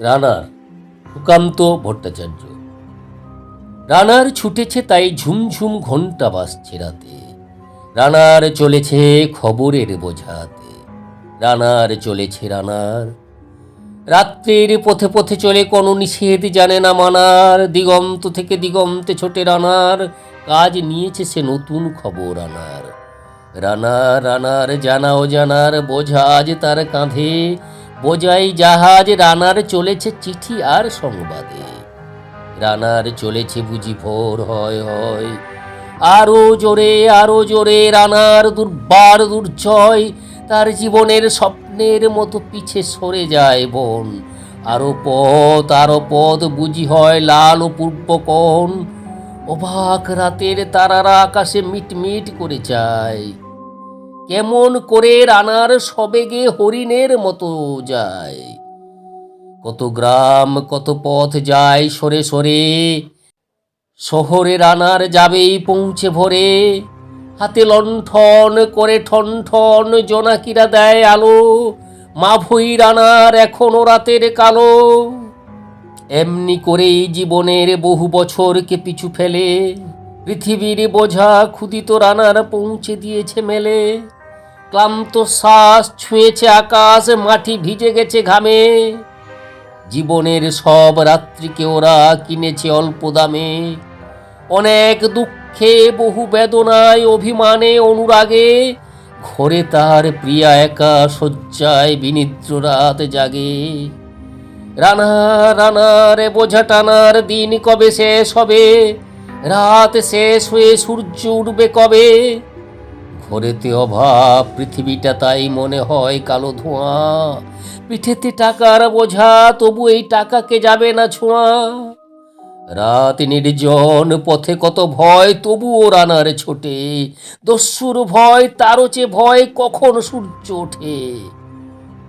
রানার সুকান্ত ভট্টাচার্য। রানার ছুটেছে তাই ঝুমঝুম ঘণ্টা বাজছে রাতে। রানার চলেছে খবরের বোঝাতে। রানার চলেছে রানার। রাত্রির পথে পথে চলে কোনো নিষেধ জানে না মানার। দিগন্ত থেকে দিগন্তে ছোটে রানার। কাজ নিয়েছে সে নতুন খবর আনার। রানার রানার, জানাও জানার, বোঝা আজ তার কাঁধে। বোঝাই জাহাজ রানার চলেছে চিঠি আর সংবাদে। রানার চলেছে বুঝি ভোর, হয় হয়। আরও জোরে আরও জোরে রানার দুর্বার দুর্জয়, তার জীবনের স্বপ্নের মতো পিছে সরে যায় বন। আরও পথ আরও পথ, বুঝি হয় লাল ও পূর্বকণ অবাক রাতের তারারা আকাশে মিটমিট করে যায়। কেমন করে রানার সবেগে হরিণের মতো যায়। কত গ্রাম, কত পথ যায় সরে সরে। শহরে রানার যাবেই পৌঁছে ভরে। হাতে লণ্ঠন করে ঠন ঠন জোনাকিরা দেয় আলো। মা ভই রানার এখনও রাতের কালো। এমনি করেই জীবনের বহু বছরকে পিছু ফেলে। পৃথিবীর বোঝা ক্ষুদিত রানার পৌঁছে দিয়েছে মেলে। ক্লান্ত শ্বাস ছুঁয়েছে আকাশ, মাটি ভিজে গেছে ঘামে। জীবনের সব রাত্রিকে ওরা কিনেছে অল্প দামে। অনেক দুঃখে, বহু বেদনায়, অভিমানে, অনুরাগে। ঘরে তার প্রিয়া একা শয্যায় বিনিদ্র রাত জাগে। রানা রানা রে বোঝা টানার দিন কবে শেষ হবে? রাত শেষ হয়ে সূর্য উঠবে কবে? ঘরেতে অভাব, পৃথিবীটা তাই মনে হয় কালো ধোঁয়া। পিঠেতে টাকার বোঝা, তবু এই টাকাকে যাবে না ছোঁয়া। রাত নির্জন, পথে কত ভয়, তবুও রানার ছোটে। দস্যুর ভয়, তারও চেয়ে ভয়, কখন সূর্য ওঠে।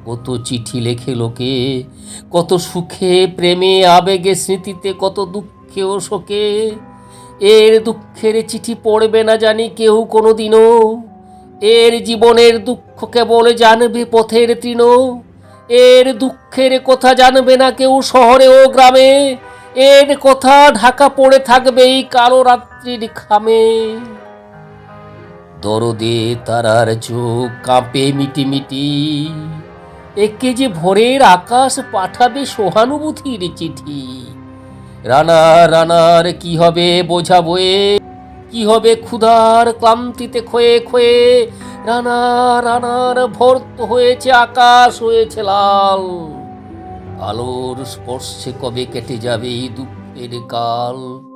কত চিঠি লেখে লোকে, কত সুখে, প্রেমে, আবেগে, স্মৃতিতে কত দুঃখে ও শোকে। এর দুঃখের চিঠি পড়বে না জানি কেউ কোনোদিনও। এর জীবনের দুঃখ কেবল জানবে পথের তৃণ। এর দুঃখের কথা জানবে না কেউ শহরে ও গ্রামে। এর কথা ঢাকা পড়ে থাকবে এই কালো রাত্রির খামে। দরদে তারার চোখ কাঁপে মিটি মিটি। একে যে ভোরের আকাশ পাঠাবে সহানুভূতির চিঠি। রানা, রানার কি হবে বোঝা বয়ে কি হবে ক্ষুধার ক্লান্তিতে ক্ষয়ে ক্ষয়ে? রানা, রানার ভর্ত হয়েছে, আকাশ হয়েছে লাল। আলোর স্পর্শে কবে কেটে যাবে এই দুঃখের কাল?